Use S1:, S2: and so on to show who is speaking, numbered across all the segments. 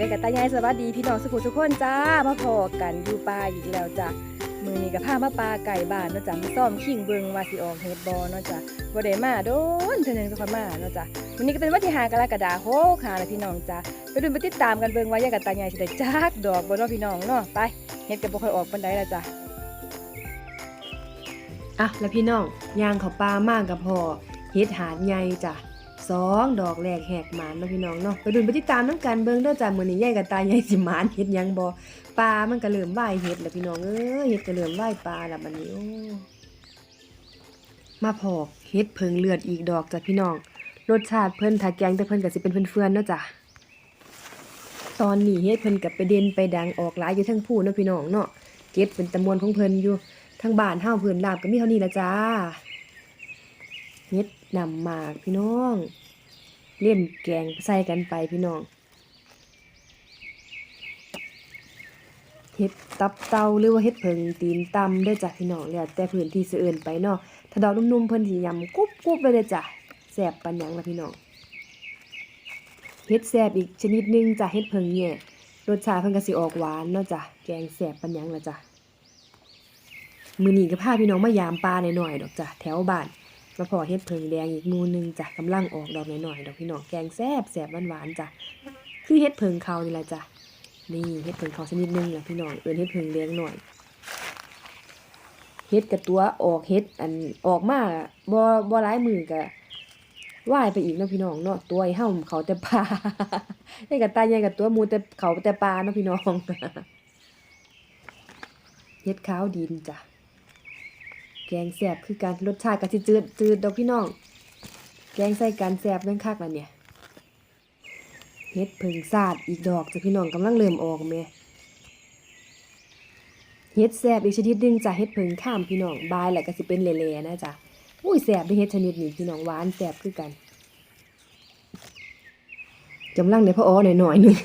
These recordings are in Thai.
S1: ยายกับตายายสวัสดีพี่น้องสุขุทุกคนจ้ามาพอกันอยู่ป่าอยู่แล้วจ้ะมือนี้กับผ้ามาปลาไก่บ้านเนาะจ้ะมาซ่อมขิงเบิงวาสิออกเฮ็ดบอเนาะจ้ะบ่ได้มาโดนเทื่อนึงก็ค่อยมาเนาะจ้ะวันนี้ก็เป็นวันที่5กรกฎาคมหาแล้วพี่น้องจ้ะไปดูไปติดตามกันเบิงว่ายายกับตายายสิได้จักดอกบ่เนาะพี่น้องเนาะไปเฮ็ดก็บ่ค่อยออกปานใดล้วจ้ะ
S2: อะแล้วพี่น้องย่างเขาปลามากกับพอเฮ็ดหาดใหญ่จ้ะ สองดอกแรกแหกหมานเนาะพี่น้องเนาะไปดูไปติดตามน้ำกันเบิ่งเด้อจ้ะมื้อนี้ยายกับตาใหญ่สิหมานเฮ็ดยังบ่ปลามันก็เริ่มว่ายเฮ็ดแล้วพี่น้องเอ้ยเฮ็ดก็เริ่มว่ายปลาแล้วบัดนี้โอ้มาพอกเฮ็ดเพิงเลือดอีกดอกจ้ะพี่น้องรสชาติเพิ่นถ้าแกงแต่เพิ่นก็สิเป็นเฟื่อนๆเนาะจ้ะตอนนี้เฮ็ดเพิ่นก็ไปเด่นไปดังออกหลายอยู่ทั้งผู้เนาะพี่น้องเนาะเก็บเป็นตะมวนของเพิ่นอยู่ทางบ้านเฮาเพิ่นลาบก็มีเท่านี้ละจ้าเฮ็ด นำหมากพี่น้อง เล่นแกงใส่กันไปพี่น้องเฮ็ดตับเตาหรือว่าเฮ็ดเพิงตีนตำได้จ้ะพี่น้องแล้วแต่พื้นที่สิเอิ้นไปเนาะถ้าดอกนุ่มๆเพิ่นสิยำกุ๊บกุ๊บเลยเด้จ้ะแซ่บปานหยังละพี่น้องเฮ็ดแซ่บอีกชนิดหนึงจ้ะเฮ็ดเพิงเนี่ยรสชาติเพิ่นก็สิออกหวานเนาะจ้ะแกงแซ่บปานหยังละจ้ะมือนี้ก็พาพี่น้องมายามปลาหน่อยๆดอกจ้ะแถวบ้าน มาพอเฮ็ดเพิงแดงอีกมูนึงจ้ะกำลังออกดอกหน่อยๆดอกพี่น้องแกงแซ่บแซ่บหวานๆจ้ะคือเฮ็ดเพิงเขานี่แหละจ้ะนี่เฮ็ดเพิงเขาชนิดหนึงแหละพี่น้องเอิ้นเฮ็ดเพิงแดงหน่อยเฮ็ดกับตัวออกเฮ็ดอันออกมาบ่บ่หลายมือก็ว่ายไปอีกเนาะพี่น้องเนาะตัวไอ้เฮาเขาแต่ปลาได้กับตาใหญ่กับตัวมูแต่เขาแต่ปลาเนาะพี่น้องเฮ็ดขาวดินจ้ะ แกงแซบคือการรสชาติก็สิจืดจืดดอกพี่น้อง แกงใส่กันแซ่บนั่นคักแล้วเนี่ยเฮ็ดเพิงซาดอีกดอกจ้ะพี่น้องกำลังเริ่มออกแม่เฮ็ดแซบอีกชนิดนึงจ้ะเฮ็ดเพิงข้ามพี่น้องบายแหล้วก็สิเป็นเละๆนะจ้ะอุ้ยแซบเด้เฮ็ดชนิดนี้พี่น้องหวานแซบคือกันกำลังได้พออ้อหน่อยๆหนึง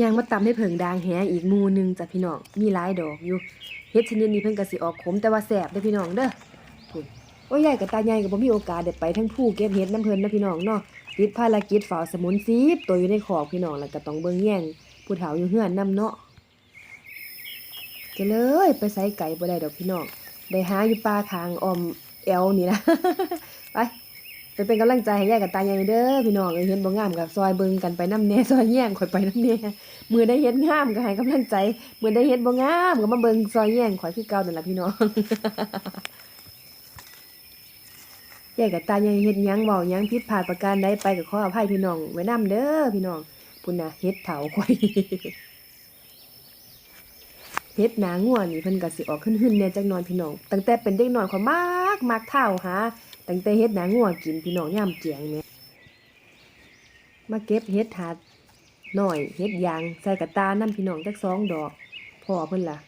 S2: ยางมาตำให้เพิงดางแหอีกมูนึงจ้ะพี่น้องมีหลายดอกอยู่ เฮ็ดชนิดนี้เพิ่นก็สิออกขมแต่ว่าแซ่บเด้อพี่น้องเด้อพุ่นโอ้ยใหญ่กับตาใหญ่ก็บ่มีโอกาสได้ไปทั้งผู้เก็บเฮ็ดน้ำเพิ่นนะพี่น้องเนาะติดภารกิจฝ้าสมุนซีบตัวอยู่ในขอกพี่น้องแล้วก็ต้องเบิ่งแย่งผู้เฒ่าอยู่เฮือนนํเนาะก็เลยไปใส่ไก่บ่ได้ดอกพี่น้องได้หาอยู่ป่าคางอ้อมแอวนี่นะไป ไปเป็นกำลังใจให้ยายกับตาใหญ่เด้อพี่น้องเห็นบ่งามกับซอยเบิงกันไปน้ำแน่ซอยแย่งข่อยไปน้ำแน่มือได้เฮ็ดงามก็ให้กำลังใจมือได้เฮ็ดบ่งามก็มาเบิงซอยแย่งข่อยคือเก่านั่นล่ะพี่น้องแย่กับตายังเฮ็ดยังเว้ายังผิดพลาดประการใดไปก็ขออภัยพี่น้องไว้นํเด้อพี่น้องพุ่นนะเฮ็ดเถาข่อยเฮ็ดหนางัวนี่เพิ่นก็สิออกขึ้นๆแน่จักหน่อยพี่น้องตั้งแต่เป็นเด็กน้อยข่อยมักมักเท่าหา ตั้งแต่เฮ็ดหนางัวกินพี่น้องยามเจียงแหม่ยมาเก็บเฮ็ดหาดหน่อยเฮ็ดยางใส่กระตาน้ำพี่น้องจักสองดอกพ่อเพิ่นล่ะ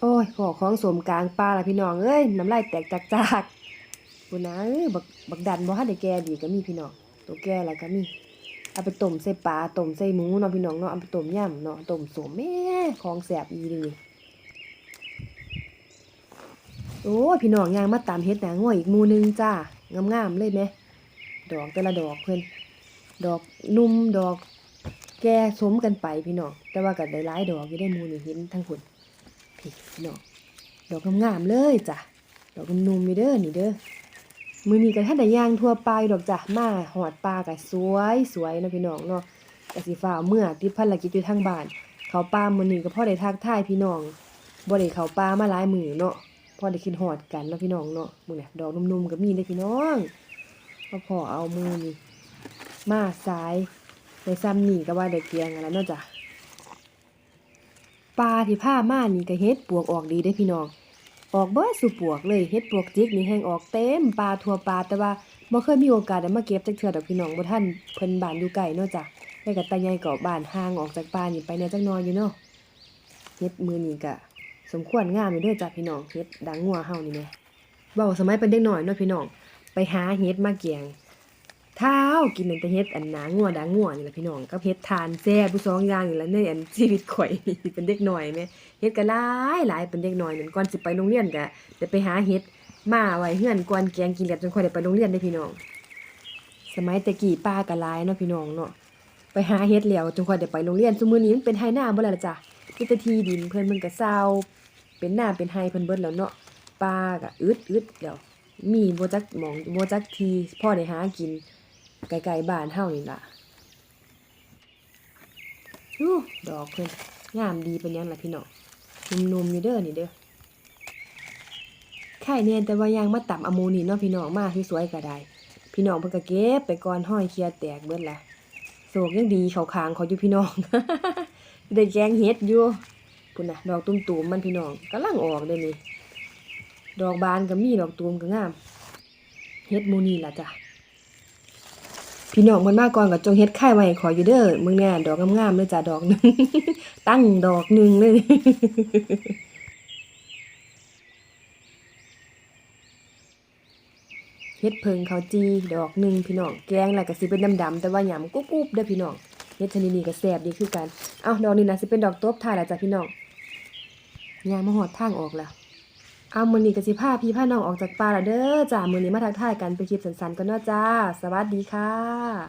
S2: โอ้ยพ่อของสมกลางป่าละพี่น้องเอ้ยน้ำลายแตกจากจากพุ่นนะเอ้ยบักบักดันบ่ทันได้แก่ดีก็มีพี่น้องตัวแก่ล้วก็มีเอาไปต้มใส่ปลาต้มใส่หมูเนาะพี่น้องเนาะเอาไปต้มยำเนาะต้มสมแม่ของแซ่บอีหลี โอ้พี่น้องยางมาตามเฮ็ดหนังงัวอีกมูนึงจ้างามๆเลยแหมดอกแต่ละดอกเพิ่อนดอกนุ่มดอก แก่สมกันไปพี่น้องแต่ว่าก็ได้หลายดอกอยู่ได้มูนี่เห็นทั้งพุ่นพี่พี่น้องดอกงามๆเลยจ้ะดอกนุ่มๆอยู่เด้อนี่เด้อมือนี้ก็ท่านได้ย่างทั่วไปดอกจ้ะมาหอดปลาก็สวยสวยนะพี่น้องเนาะก็สิฟ้าเมื่อติดภารกิจอยู่ทางบ้าน เขาป่ามือนี้ก็พ่อได้ทักทายพี่น้องบ่ได้เขาป่ามาหลายมือเนาะ อได้คิดฮอดกันเนาะพี่น้องเนาะมื้อนี้ดอกนุ่มๆก็มีเด้อพี่น้องก็พอเอามือนี่มาซ้ายในซ้ำนี่ก็ว่าได้เกียงอะไรเนาะจ้ะปลาที่ผ้ามานี่ก็เฮ็ดปวกออกดีได้พี่น้อง ออกเบิดสู่ปวกเลยเฮ็ดปวกจิกนี่แห้งออกเต็มปลาทั่วปลาแต่ว่าบ่เคยมีโอกาสได้มาเก็บจักเทื่อดอกพี่น้องบ่ทันเพิ่นบ้านอยู่ไกลเนาะจ้ะได้กับตาใหญ่ก็บ้านห่างออกจากป่านี่ไปแน่จักหน่อยอยู่เนาะเฮ็ดมื้อนี้ก็ สมควรงามอยู่เด้อจ้ะพี่น้องเฮ็ดดังงัวเฮานี่แหม่เว้าสมัยเป็นเด็กน้อยเนาะพี่น้องไปหาเฮ็ดมาแกงเท้ากินตั้งแต่เฮ็ดอันหนางัวดางงัวนี่แหละพี่น้องกับเฮ็ดทานแซ่บผู้สองอย่างนี่แหละในอันชีวิตข่อยเป็นเด็กน้อยแม่เฮ็ดก็หลายหลายเป็นเด็กน้อยนั่นก่อนสิไปโรงเรียนก็ได้ไปหาเฮ็ดมาไว้เฮือนก่อนแกงกินกันจนค่อยได้ไปโรงเรียนได้พี่น้อง สมัยแตะกี้ป้าก็หลายเนาะพี่น้องเนาะไปหาเฮ็ดแล้วจนกว่าได้ไปโรงเรียนซุมื้อนี้มันเป็นไห้หน้าบ่แล้วล่ะจ้ะมีแต่ที่ดินเพิ่นมันก็เซา เป็นหน้าเป็นไห้เพิ่นเบิดแล้วเนาะป้าก็อึดอึดแล้วมีบ่จักหมองบ่จักทีพ่อได้หากินไกลๆบ้านเฮานี่ล่ะอู้ดอกเพิ่นงามดีเป็นยังล่ะพี่น้องนุ่มๆอยู่เด้อนี่เด้อไข่เนียนแต่ว่ายังมาต่ำอโมนี่เนาะพี่น้องมากที่สวยก็ได้ พี่น้องเพิ่นก็เก็บไปก่อนห้อยเคลียแตกเบิดละโศกยังดีเขาคางเขาอยู่พี่น้องได้แกงเฮ็ดอยู่ พุ่นนะดอกตุ้มๆมันพี่น้องกำลังออกเด้นี่ดอกบานก็มีดอกตูมก็งามเฮ็ดโมนี่ล่ะจ้ะพี่น้องมันมากก่อนก็จงเฮ็ดไข่ไว้ขออยู่เด้อมึงแน่ดอกงามๆเลยจ้ะดอกหนึงตั้งดอกหนึงเลยเฮ็ดเพิงเขาจีดอกหนึ่งพี่น้องแกงแล้วก็สิเป็นดำๆแต่ว่าหยำกรุบๆเด้อพี่น้องเฮ็ดชนิดนี้ก็แซ่บดีคือกันเอ้าดอกนี้นะสิเป็นดอกตบท้ายแล้วจ้ะพี่น้อง ย่างมาหอดทางออกแล้วเอามือนี้ก็สิพาพี่พาน้องออกจากป่าแล้วเด้อจ้ามือนี้มาทักทายกันเป็นคลิปสั้นๆกันเนาะจ้า สวัสดีค่ะ